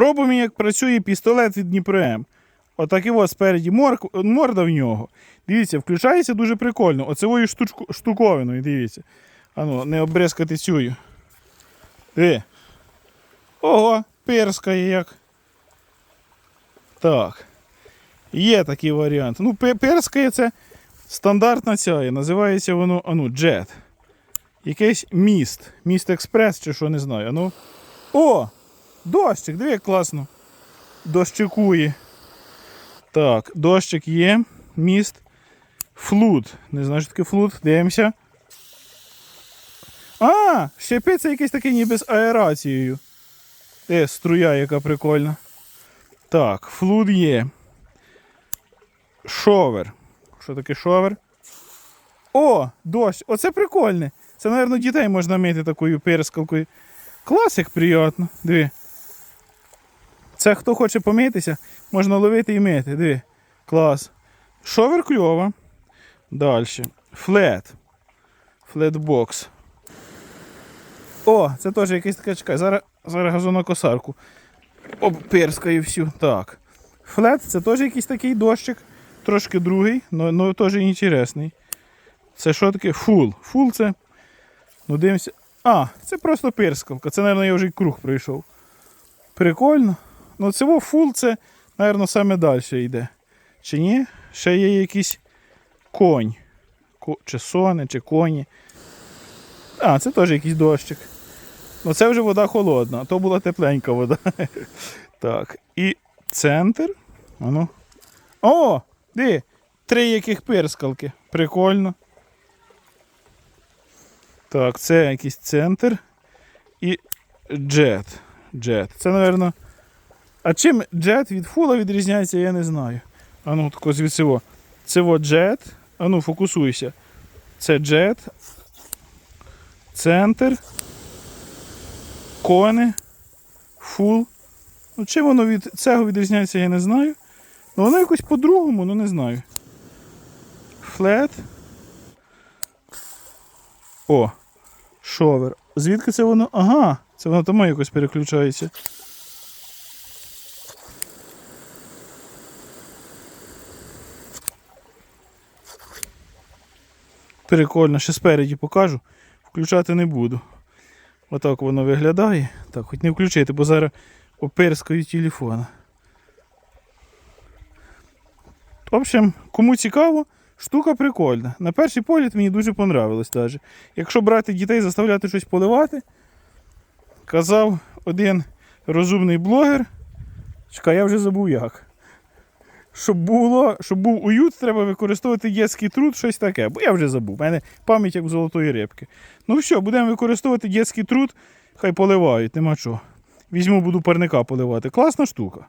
Пробуємо, як працює пістолет від Дніпром. Отак ось спереді морда в нього. Дивіться, включається дуже прикольно. Оцевою штуковиною, дивіться. Ану, не обрезкати цю. Диви. Ого, перскає як. Так. Є такий варіант. Ну, перскає це стандартна ця. Називається воно ану, Jet. Якийсь міст. Міст експрес чи що не знаю. Ану. О! Дощик, диви, як класно. Дощикує. Так, дощик є. Міст. Флут. Не знаю, що таке флут. Дивимося. А, щепиться якийсь такий ніби з аерацією. Е, струя, яка прикольна. Так, флут є. Шовер. Що таке шовер? О, дощ! Оце прикольне. Це, мабуть, дітей можна мити такою перскалкою. Клас, як приємно. Диви. Це хто хоче помитися, можна ловити і мити. Диви. Клас. Шовер кльово. Далі. Флет. Флетбокс. О, це теж якийсь така чекай. Зараз, зараз газонокосарку. Обперскаю всю. Так. Флет це теж якийсь такий дощик. Трошки другий, але теж інтересний. Це що таке? Фул. Фул це. Ну, дивимося. А, це просто пирскавка. Це, мабуть, я вже й круг пройшов. Прикольно. Ну, цього фул це, мабуть, саме далі йде. Чи ні? Ще є якийсь конь. Ко- Чи сони, чи коні. А, це теж якийсь дощик. Ну це вже вода холодна, а то була тепленька вода. Так. І центр. Ану. О! Де? Три яких пирскалки. Прикольно. Так, це якийсь центр. І джет. Джет. Це, напевно. А чим джет від фула відрізняється, я не знаю. А ну, тако звідси. Це во джет. А ну, фокусуйся. Це джет. Центр. Кони. Фул. Ну, чим воно від цього відрізняється, я не знаю. Ну воно якось по-другому, ну не знаю. Флет. О, шовер. Звідки це воно? Ага, це воно тому якось переключається. Прикольно, ще спереді покажу. Включати не буду. Отак воно виглядає. Так, хоч не включити, бо зараз оперскаю телефона. В общем, кому цікаво, штука прикольна. На перший погляд мені дуже понравилось даже. Якщо брати дітей, заставляти щось поливати, казав один розумний блогер. Чекай, я вже забув як. Щоб було, щоб був уют, треба використовувати дітський труд, щось таке. Бо я вже забув. У мене пам'ять як золотої рибки. Ну все, будемо використовувати дітський труд, хай поливають, нема чого. Візьму, буду парника поливати. Класна штука.